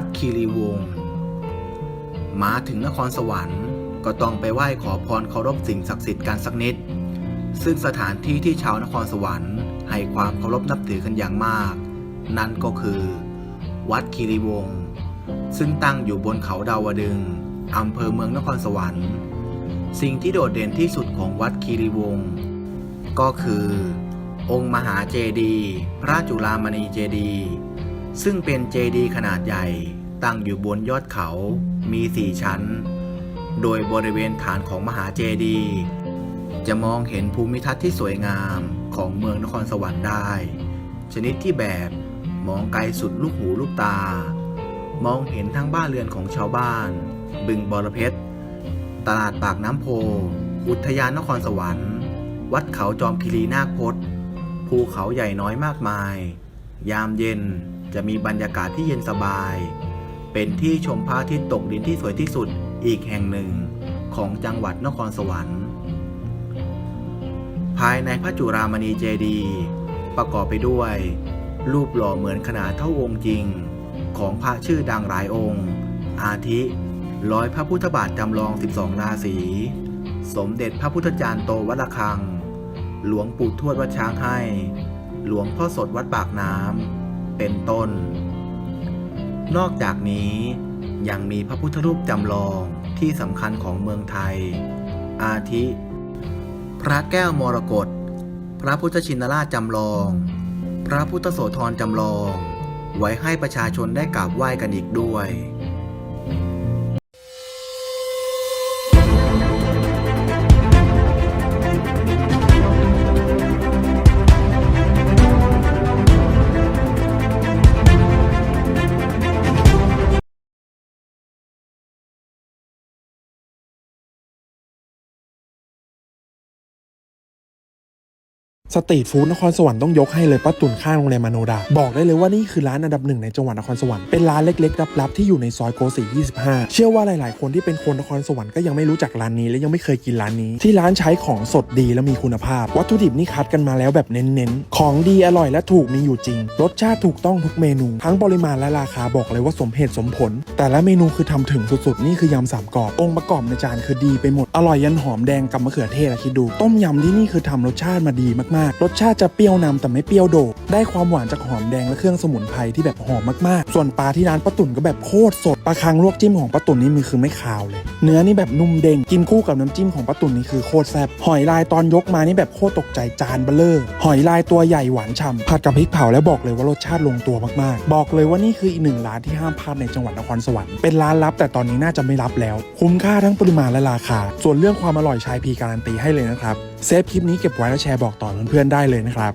ดคีรีวงศ์มาถึงนครสวรรค์ก็ต้องไปไหว้ขอพรเคารพสิ่งศักดิ์สิทธิ์กันสักนิด ซึ่งสถานที่ที่ชาวนครสวรรค์ให้ความเคารพนับถือกันอย่างมาก นั่นก็คือ วัดคีรีวงศ์ซึ่งตั้งอยู่บนเขาดาวดึงอำเภอเมืองนครสวรรค์ สิ่งที่โดดเด่นที่สุดของวัดคีรีวงศ์ก็คือ องค์มหาเจดีย์พระจุฬามณีเจดีย์ ซึ่งเป็นเจดีย์ขนาดใหญ่ตั้งอยู่บนยอดเขามีสี่ชั้น โดยบริเวณฐานของมหาเจดีย์จะมองเห็นภูมิทัศน์ที่สวยงามของเมืองนครสวรรค์ได้ ชนิดที่แบบมองไกลสุดลูกหูลูกตา มองเห็นทั้งบ้านเรือนของชาวบ้าน บึงบรเพชร ตลาดปากน้ำโพ อุทยานนครสวรรค์ วัดเขาจอมคีรีนาคพจน์ภูเขาใหญ่น้อยมากมาย ยามเย็น จะมีบรรยากาศที่เย็นสบาย เป็นที่ชมพระอาทิตย์ตกดินที่สวยที่สุดอีกแห่งหนึ่งของจังหวัดนครสวรรค์ ภายในพระจุรามณีเจดีย์ประกอบไปด้วย รูปหล่อเหมือนขนาดเท่าองค์จริง ของพระชื่อดังหลายองค์ อาทิร้อยพระพุทธบาทจำลอง 12 ราศี สมเด็จพระพุทธจารย์โตวัดระฆัง หลวงปู่ทวดวัดช้างให้ หลวงพ่อสดวัดปากน้ำ เป็นต้น นอกจากนี้ยังมีพระพุทธรูปจำลองที่สำคัญของเมืองไทย อาทิ พระแก้วมรกตพระพุทธชินราชจำลอง พระพุทธโสธรจำลอง ไว้ให้ประชาชนได้กราบไหว้กันอีกด้วย สตรีทฟู้ดนครสวรรค์ต้องยกให้เลยป้าตุ่นข้างโรงแรมมโนดา บอกได้เลยว่านี่คือร้านอันดับหนึ่งในจังหวัดนครสวรรค์เป็นร้านเล็กๆลับๆที่อยู่ในซอยโกสี25 เชื่อว่าหลายๆ คนที่เป็นคนนครสวรรค์ก็ยังไม่รู้จักร้านนี้และยังไม่เคยกินร้านนี้ ที่ร้านใช้ของสดดีและมีคุณภาพ วัตถุดิบนี่คัดกันมาแล้วแบบเน้นๆ ของดีอร่อยและถูกมีอยู่จริง รสชาติถูกต้องทุกเมนู ทั้งปริมาณและราคาบอกเลยว่าสมเหตุสมผล แต่ละเมนูคือทำถึงสุดๆนี่คือยำสามกรอบองค์ประกอบในจานคือดีไปหมดอร่อยยันหอมแดงกับมะเขือเทศคิดดู ต้มยำที่นี่คือทำรสชาติมาดีมากๆรสชาติจะเปรี้ยวนำแต่ไม่เปรี้ยวโดด ได้ความหวานจากหอมแดงและเครื่องสมุนไพรที่แบบหอมมากๆ ส่วนปลาที่ร้านป้าตุ่นก็แบบโคตรสด ปลาคังลวกจิ้มของป้าตุ่นนี่มันคือไม่คาวเลย เนื้อนี่แบบนุ่มเด้ง กินคู่กับน้ำจิ้มของป้าตุ่นนี่คือโคตรแซ่บ หอยลายตอนยกมานี่แบบโคตรตกใจจานเบลเลอร์ หอยลายตัวใหญ่หวานฉ่ำผัดกับพริกเผาแล้วบอกเลยว่ารสชาติลงตัวมากๆ บอกเลยว่านี่คืออีกหนึ่งร้านที่ห้ามพลาดในจังหวัดนครสวรรค์ เป็นร้านลับแต่ตอนนี้น่าจะไม่รับแล้ว คุ้มค่าทั้งปริมาณและราคา ส่วนเรื่องความอร่อยชายพีการันตีให้เลยนะครับ เซฟคลิปนี้เก็บไว้แล้วแชร์บอกต่อเพื่อนๆได้เลยนะครับ